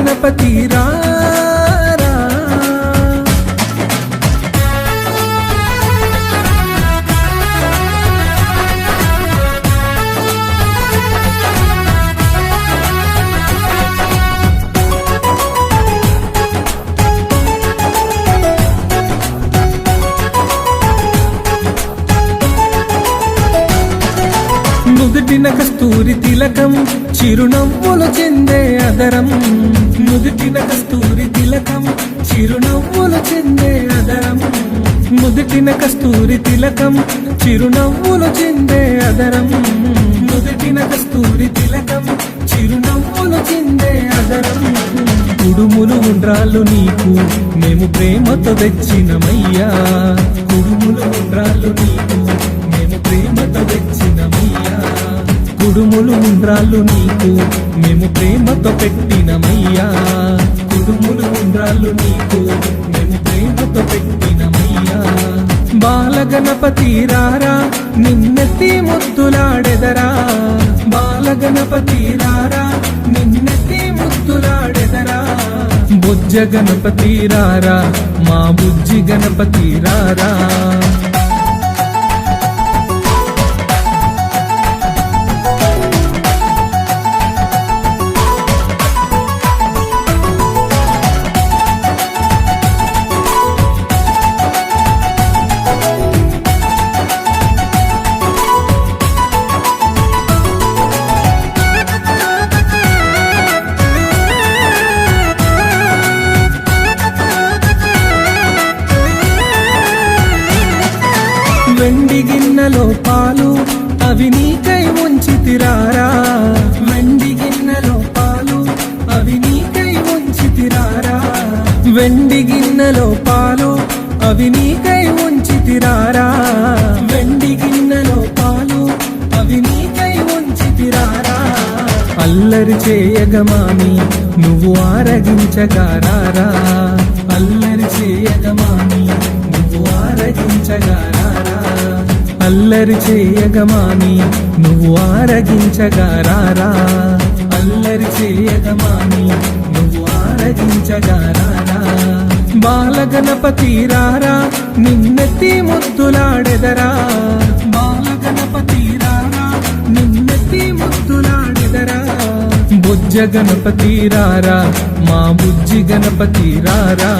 గణపతి రా. నుదుటిన కస్తూరి తిలకం చిరునవ్వులు చెందే అదరం. నుదుటిన కస్తూరి తిలకం చిరునవ్వులు చెందే అదరం. నుదుటిన కస్తూరి తిలకం చిరునవ్వులు చెందే అదరం. నుదుటిన కస్తూరి తిలకం చిరునవ్వులు చెందే అదరం. కుడుములు ఉండ్రాళ్ళు నీకు మేము ప్రేమతో తెచ్చినమయ్యా. కుడుములు ఉండ్రాళ్ళు నీకు కుడుములు ఉండ్రాళ్ళు నీకు. మేము ప్రేమతో పెట్టినమయ్యా. కుడుములు ఉండ్రాళ్ళు నీకు. మేము ప్రేమతో పెట్టినమయ్యా. బాలగణపతి రారా నిన్నెత్తి ముద్దులాడెదరా. బాలగణపతి రారా నిన్నెత్తి ముద్దులాడెదరా. బుజ్జ గణపతి రారా మా బుజ్జి గణపతి రారా. వెండి గిన్నెలో పాలు అవి నీకై ఉంచి తిరారా వెండి గిన్నెలో పాలు అవి నీకై ఉంచి తిరారా వెండి గిన్నెలో పాలు అవి నీకై ఉంచి తిరారా వెండి గిన్నెలో పాలు అవి నీకై ఉంచి తిరారా అల్లరి చేయగమామి నువ్వు ఆరగించగారారా? అల్లరి చేయగమామి నువ్వు ఆరగించగారా? అల్లరి చేయగమాని నువ్వు ఆరగించగారారా అల్లరి చేయగమాని నువ్వు ఆరగించగారారా బాలగణపతి రారా నిన్నెత్తి ముద్దులాడెదరా. బాలగణపతి రారా నిన్నెత్తి ముద్దులాడెదరా. బుజ్జ గణపతి రారా మా బుజ్జి గణపతి రారా.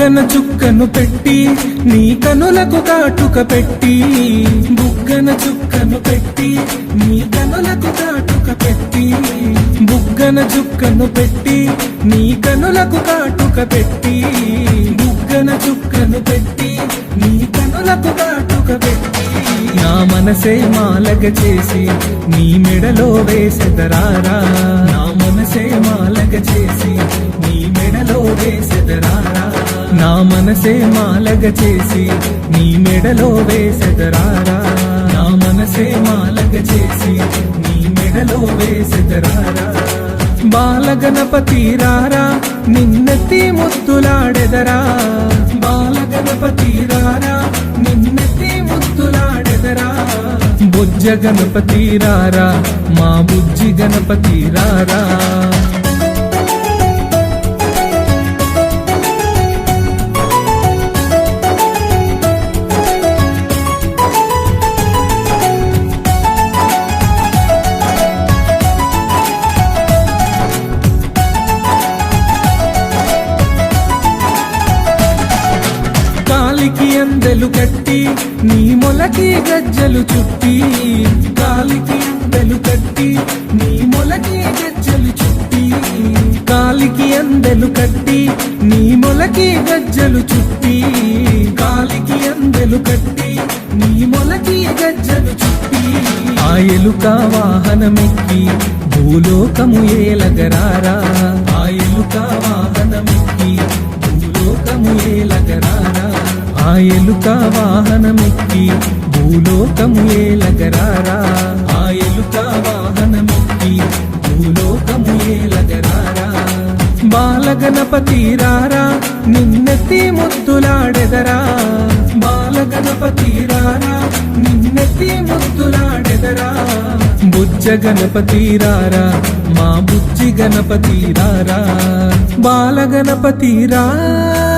బుగ్గన చుక్కను పెట్టి నీ కనులకు కాటుక పెట్టి బుగ్గన చుక్కను పెట్టి నీ కనులకు కాటుక పెట్టి బుగ్గన చుక్కను పెట్టి నీ కనులకు కాటుక పెట్టి బుగ్గన చుక్కను పెట్టి నీ కనులకు కాటుక పెట్టి. నా మనసే మాలగ చేసి నీ మెడలో వేసెదరారా? నా మనసే మాలగ చేసి నీ మెడలో వేసెదరారా నా మనసే మాలగ చేసి నీ మెడలో వేసెదరారా? నా మనసే మాలగ చేసి నీ మెడలో వేసెదరారా? బాలగణపతి రారా నిన్నెత్తి ముత్తులాడెదరా బాలగణపతి రారా నిన్నెత్తి ముత్తులాడెదరా బుజ్జ గణపతి రారా మా బుజ్జి గణపతి రారా కాలికి అందెలు కట్టి నీ మొలకి గజ్జలు చుట్టి కాలికి అందెలు కట్టి నీ మొలకి గజ్జలు చుట్టి కాలికి అందెలు కట్టి నీ మొలకి గజ్జలు చుట్టి కాలికి అందెలు కట్టి నీ మొలకి గజ్జలు చుట్టి. ఆ ఎలుక వాహనమెక్కి భూలోకము ఏలగరారా. ఆ ఎలుక వాహనమెక్కి భూలోకము ఏలగరారా. ఆ ఎలుక వాహనమెక్కి భూలోకము ఏలగరారా? ఆ ఎలుక వాహనమెక్కి భూలోకము ఏలగరారా? బాలగణపతి రారా నిన్నెత్తి ముద్దులాడెదరా? బాలగణపతి రారా నిన్నెత్తి ముద్దులాడెదరా? బుజ్జ గణపతి రారా మా బుజ్జి గణపతి రారా? బాలగణపతి రారా